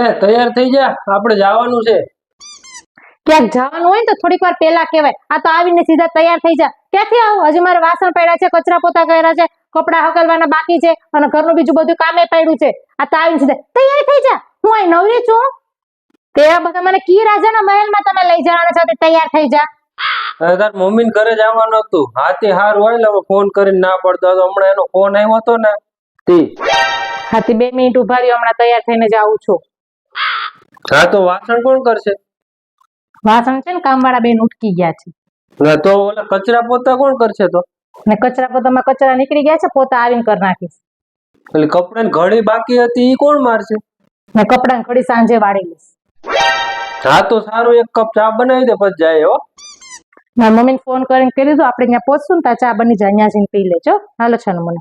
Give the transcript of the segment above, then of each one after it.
એ તૈયાર થઈ જા. આપણે જવાનું છે. ક્યાંક જવાનું હોય ને તો થોડીક વાર પેલા કહેવાય. આ તો આવીને સીધા તૈયાર થઈ જા. ક્યાંથી આવું? હજી મારે વાસણ પડ્યા છે કચરા પોતા કર્યા છે કપડા હકલવાના બાકી છે અને ઘરનું બીજું બધું કામે પડ્યું છે. આ તો આવીને સીધા તૈયાર થઈ જા. હું અહીં નવરી છું. તે આ બધા મને કી રાજાના મહેલમાં તમે લઈ જવાના છો તે તૈયાર થઈ જા. તાર મમ્મી ને ઘરે જવાનું હતું. હાથી હાર હોય ને ફોન કરીને ના પડતો હમણાં એનો ફોન આવ્યો હતો ને તી. હાથી બે મિનિટ ઊભા રહ્યો હમણાં તૈયાર થઈને જાઉં છું. હા તો વાસણ કોણ કરશે? વાસણ છે ને કામવાળા બેન ઉટકી ગયા છે. ના તો ઓલા કચરા પોતા કોણ કરશે તો? ને કચરા પોતામાં કચરા નીકળી ગયા છે પોતા આવીને કરી નાખીશ. એટલે કપડાં ઘડી બાકી હતી ઈ કોણ મારશે? ને કપડાં ઘડી સાંજે વાળી લઈશ. હા તો સારું એક કપ ચા બનાવી દે પછી જાય હો. મારા મમ્મીને ફોન કરીને કહી દીધું આપણે ત્યાં પહોંચશું ને ત્યાં ચા બની જાય અહીંયા જઈને પી લેજો. હાલો છે મને.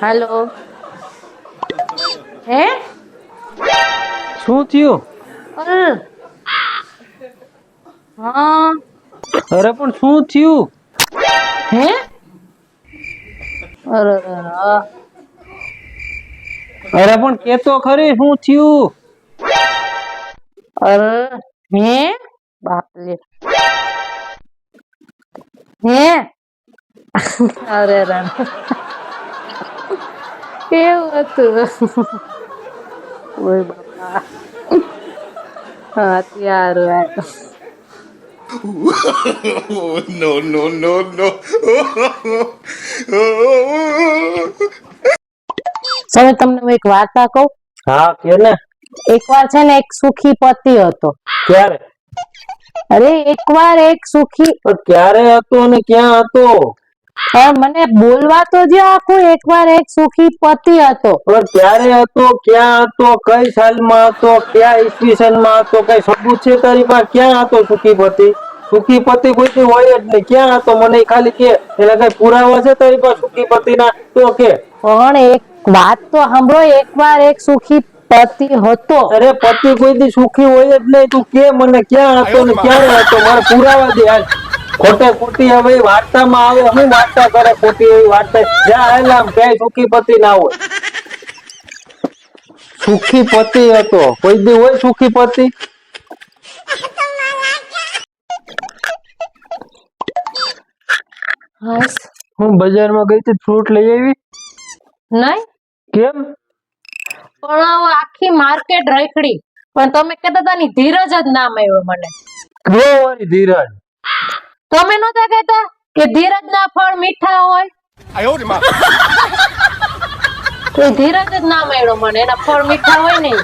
હાલો હે શું થયું? અરે. હા. અરે પણ શું થયું? હે? અરે અરે, અરે. અરે પણ કેતો ખરી શું થયું? અરે હે? બાપલે હે? અરે અરે. કેવું હતું. ઓય બાપા. હા ત્યાર no, no, no, no. હવે તમને હું એક વાર્તા કહું? હા કે ને. એકવાર છે ને એક સુખી પતિ હતો. ક્યારે? અરે એકવાર એક સુખી પણ ક્યારે હતો અને ક્યાં હતો? મને બોલવા તો જે આખું એકવાર એક સુખી પતિ હતો. પણ ક્યારે હતો ક્યાં હતો કઈ સાલમાં હતો ક્યાં ઈસવીસનમાં હતો કઈ સબૂત છે તારી પાસે? ક્યાં હતો સુખીપતિ સુખીપતિ કોઈ હોય જ નહીં. ક્યાં હતો? મને ખાલી કે. એના કઈ પુરાવા છે તારી પાસે સુખીપતિ ના તો કે. પણ એક વાત તો સાંભળો એકવાર એક સુખી પતિ હતો. અરે પતિ કોઈ દી સુખી હોય જ નહીં. તું કે મને ક્યાં હતો ને ક્યારે હતો? મારે પુરાવા દે હાલ ખોટે ખોટી હવે વાર્તામાં આવે. હું વાર્તા કરે ખોટી એવી વાર્તા. જ્યાં આવેલા ક્યાંય ક્યાંય સુખીપતિ ના હોય. સુખી પતિ હતો. કોઈ દી હોય સુખી પતિ હું બજારમાં ગઈ હતી ફ્રૂટ લઈ આવી. નહીં. કેમ? પણ આખી માર્કેટ રખડી. પણ તમે કહેતા હતા ની ધીરજ જ નામ આવ્યો મને. બહુ ધીરજ. તમે નતા કહેતા કે ધીરજ ના ફળ મીઠા હોય? ધીરજ જ ના મળ્યો મને. એના ફળ મીઠા હોય નહીં